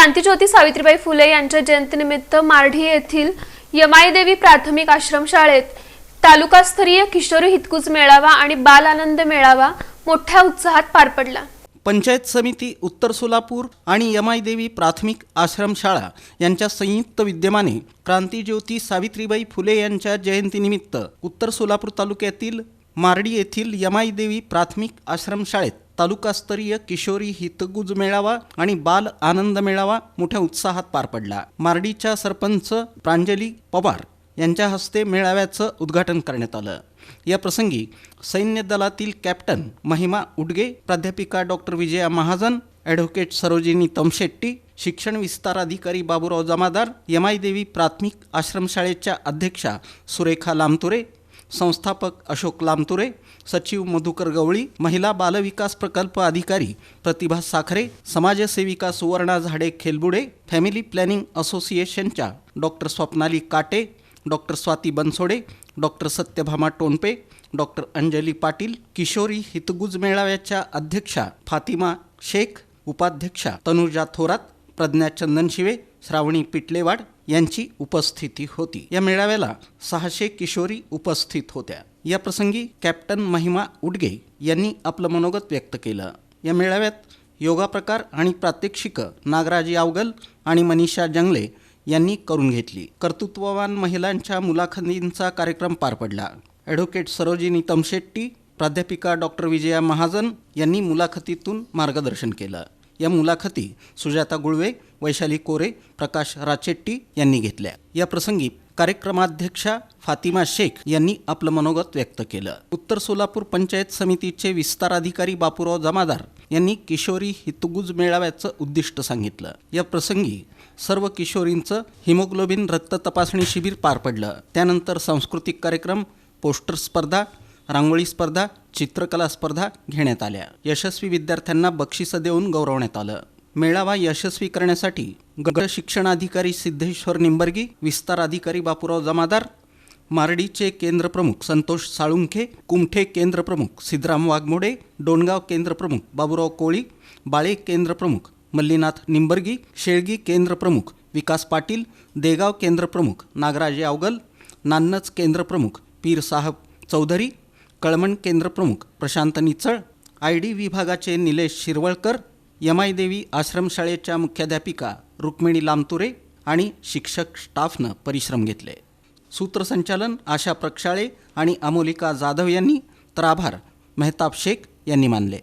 क्रांतीज्योती सावित्रीबाई फुले यांच्या जयंतीनिमित्त मारढी येथील यमाईदेवी प्राथमिक आश्रमशाळेत तालुकास्तरीय किशोरी हितकूज मेळावा आणि बाल आनंद मेळावा मोठ्या उत्साहात पार पडला. पंचायत समिती उत्तर सोलापूर आणि यमाईदेवी प्राथमिक आश्रमशाळा यांच्या संयुक्त विद्यमाने क्रांतीज्योती सावित्रीबाई फुले यांच्या जयंतीनिमित्त उत्तर सोलापूर तालुक्यातील मारडी येथील यमाईदेवी प्राथमिक आश्रमशाळेत तालुकास्तरीय किशोरी हितगुज मेळावा आणि बाल आनंद मेळावा मोठ्या उत्साहात पार पडला. मारडीच्या सरपंच प्रांजली पवार यांच्या हस्ते मेळाव्याचं उद्घाटन करण्यात आलं. या प्रसंगी सैन्य दलातील कॅप्टन महिमा उडगे प्राध्यापिका डॉक्टर विजया महाजन ॲडव्होकेट सरोजिनी तमशेट्टी शिक्षण विस्तार अधिकारी बाबूराव जमादार यमाईदेवी प्राथमिक आश्रमशाळेच्या अध्यक्षा सुरेखा लामतुरे संस्थापक अशोक लामतुरे सचिव मधुकर गवळी महिला बालविकास प्रकल्प अधिकारी प्रतिभा साखरे समाजसेविका सुवर्णा झाडे खेलबुडे फॅमिली प्लॅनिंग असोसिएशनच्या doctor Swapnali Kate doctor Swati Bansode doctor Satyabhama Tonpe doctor Anjali Patil Kishori हितगुज मेळाव्याच्या अध्यक्षा फातिमा शेख उपाध्यक्षा तनुजा थोरात प्रज्ञा चंदनशिवे श्रावणी पिटलेवाड यांची उपस्थिती होती. या मेळाव्याला सहाशे किशोरी उपस्थित होत्या. या प्रसंगी कॅप्टन महिमा उडगे यांनी आपलं मनोगत व्यक्त केलं. या मेळाव्यात योगा प्रकार आणि प्रात्यक्षिकं नागराज यावगल आणि मनीषा जंगले यांनी करून घेतली. कर्तृत्ववान महिलांच्या मुलाखतींचा कार्यक्रम पार पडला. ॲडव्होकेट सरोजिनी तमशेट्टी प्राध्यापिका डॉक्टर विजया महाजन यांनी मुलाखतीतून मार्गदर्शन केलं. या मुलाखती सुजाता गुळवे वैशाली कोरे प्रकाश राचेट्टी यांनी घेतल्या. या प्रसंगी कार्यक्रमाध्यक्षा फातिमा शेख यांनी आपलं मनोगत व्यक्त केलं. उत्तर सोलापूर पंचायत समितीचे विस्तार अधिकारी बापूराव जमादार यांनी किशोरी हितगुज मेळाव्याचं उद्दिष्ट सांगितलं. या प्रसंगी सर्व किशोरींचं हिमोग्लोबिन रक्त तपासणी शिबिर पार पडलं. त्यानंतर सांस्कृतिक कार्यक्रम पोस्टर स्पर्धा रांगोळी स्पर्धा चित्रकला स्पर्धा घेण्यात आल्या. यशस्वी विद्यार्थ्यांना बक्षिसं देऊन गौरवण्यात आलं. मेळावा यशस्वी करण्यासाठी गट शिक्षणाधिकारी सिद्धेश्वर निंबर्गी विस्तार अधिकारी बापूराव जमादार मारडीचे केंद्रप्रमुख संतोष साळुंखे कुमठे केंद्रप्रमुख सिद्धराम वाघमोडे डोणगाव केंद्रप्रमुख बाबूराव कोळी बाळे केंद्रप्रमुख मल्लीनाथ निंबर्गी शेळगी केंद्रप्रमुख विकास पाटील देगाव केंद्रप्रमुख नागराज यावगल नान्नच केंद्रप्रमुख पीर साहब चौधरी कळमण केंद्रप्रमुख प्रशांत निचळ आय डी विभागाचे निलेश शिरवळकर यमाईदेवी आश्रमशाळेच्या मुख्याध्यापिका रुक्मिणी लामतुरे आणि शिक्षक स्टाफनं परिश्रम घेतले. सूत्रसंचालन आशा प्रक्षाळे आणि अमोलिका जाधव यांनी तर आभार. मेहताब शेख यांनी मानले.